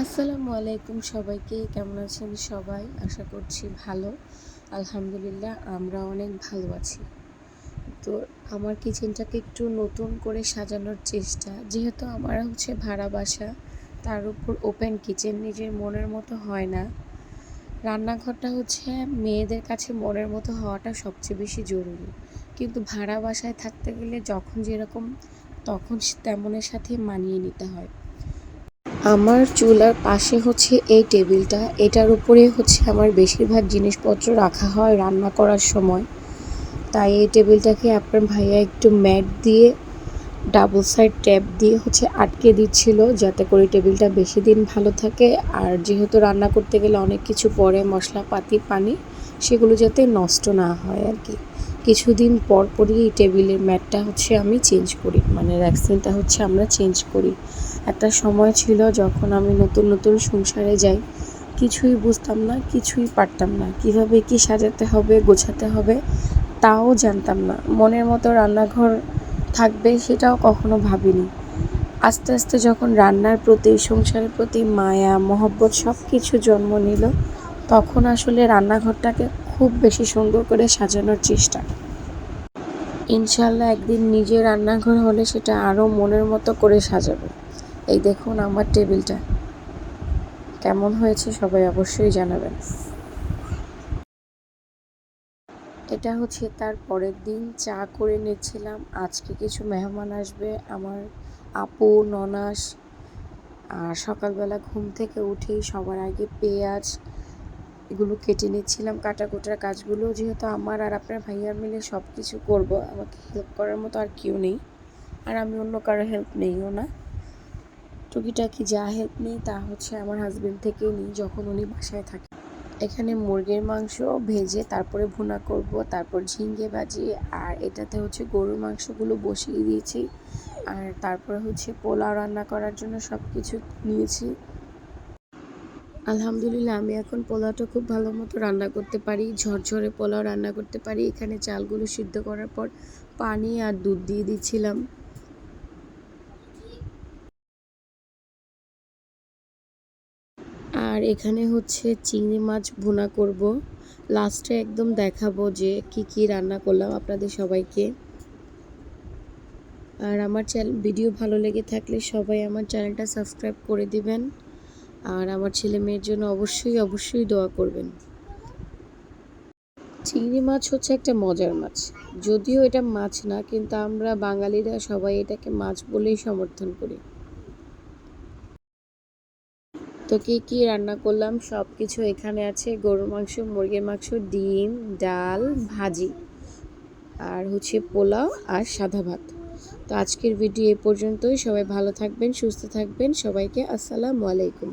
আসসালামু আলাইকুম সবাইকে, কেমন আছেন সবাই? আশা করছি ভালো। আলহামদুলিল্লাহ আমরা অনেক ভালো আছি। তো আমার কিচেনটাকে একটু নতুন করে সাজানোর চেষ্টা। যেহেতু আমার হচ্ছে ভাড়া বাসা, তার উপর ওপেন কিচেন নিজের মনের মতো হয় না। রান্নাঘরটা হচ্ছে মেয়েদের কাছে মনের মতো হওয়াটা সবচেয়ে বেশি জরুরি। কিন্তু ভাড়া বাসায় থাকতে গেলে যখন যেরকম, তখন তেমনের সাথে মানিয়ে নিতে হয়। আমার চুলার পাশে হচ্ছে এই টেবিলটা। এটার উপরে হচ্ছে আমার বেশিরভাগ জিনিসপত্র রাখা হয় রান্না করার সময়। তাই এই টেবিলটাকে আপনার ভাইয়া একটু ম্যাট দিয়ে, ডাবল সাইড ট্যাপ দিয়ে হচ্ছে আটকে দিচ্ছিল যাতে করে টেবিলটা বেশি দিন ভালো থাকে। আর যেহেতু রান্না করতে গেলে অনেক কিছু পরে মশলাপাতি, পানি, সেগুলো যাতে নষ্ট না হয় আর কি। কিছুদিন পর পরই এই টেবিলের ম্যাটটা হচ্ছে আমি চেঞ্জ করি। মানে ভ্যাকসিনটা হচ্ছে আমরা চেঞ্জ করি। একটা সময় ছিল যখন আমি নতুন নতুন সংসারে যাই, কিছুই বুঝতাম না, কিছুই পারতাম না। কীভাবে কি সাজাতে হবে, গোছাতে হবে, তাও জানতাম না। মনের মতো রান্নাঘর থাকবে সেটাও কখনো ভাবিনি। আস্তে আস্তে যখন রান্নার প্রতি, সংসারের প্রতি মায়া, মহব্বত সব কিছু জন্ম নিল, তখন আসলে রান্নাঘরটাকে খুব বেশি সুন্দর করে সাজানোর চেষ্টা। ইনশাল্লাহ একদিন নিজে রান্নাঘর হলে সেটা আরও মনের মতো করে সাজাবো। এই দেখুন আমার টেবিলটা। কেমন হয়েছে সবাই অবশ্যই জানাবেন। এটা হচ্ছে তার পরের দিন। চা করে নিচ্ছিলাম। আজকে কিছু মেহমান আসবে। আমার আপু, ননাস আর সকালবেলা ঘুম থেকে উঠেই সবার আগে পেঁয়াজ এগুলো কেটে নিচ্ছিলাম কাটা কোটার কাজগুলো। যেহেতু আমার আর আপনার ভাইয়া মিলে সব কিছু করব, আমাকে হেল্প করার মতো আর কেউ নেই। আর আমি অন্য কারও হেল্প নেইও না। টুকিটাকি যা হেল্প নিই, তা হচ্ছে আমার হাজব্যান্ড থেকেই নিই, যখন উনি বাসায় থাকে। এখানে মুরগির মাংস ভেজে তারপরে ভুনা করব, তারপর ঝিঙ্গে ভাজি, আর এটাতে হচ্ছে গরুর মাংসগুলো বসিয়ে দিয়েছি। আর তারপরে হচ্ছে পোলাও রান্না করার জন্য সব কিছু নিয়েছি। আলহামদুলিল্লাহ, আমি এখন পোলাওটা খুব ভালো মতো রান্না করতে পারি। ঝরঝরে পোলাও রান্না করতে পারি। এখানে চালগুলো সিদ্ধ করার পর পানি আর দুধ দিয়ে দিচ্ছিলাম। আর এখানে হচ্ছে চিংড়ি মাছ ভুনা করব। লাস্টে একদম দেখাবো যে কি কি রান্না করলাম আপনাদের সবাইকে। আর আমার চ্যানেল, ভিডিও ভালো লেগে থাকলে সবাই আমার চ্যানেলটা সাবস্ক্রাইব করে দিবেন। আর আমার ছেলে মেয়ের জন্য অবশ্যই অবশ্যই দোয়া করবেন। চিংড়ি মাছ হচ্ছে একটা মজার মাছ। যদিও এটা মাছ না, কিন্তু আমরা বাঙালিরা সবাই এটাকে মাছ বলেই সমর্থন করি। তো কী কী রান্না করলাম? সব কিছু এখানে আছে। গরুর মাংস, মুরগির মাংস, ডিম, ডাল, ভাজি। আর হচ্ছে পোলাও আর সাদা ভাত। তো আজকের ভিডিও এ পর্যন্তই। সবাই ভালো থাকবেন সুস্থ থাকবেন। সবাইকে আসসালামু আলাইকুম।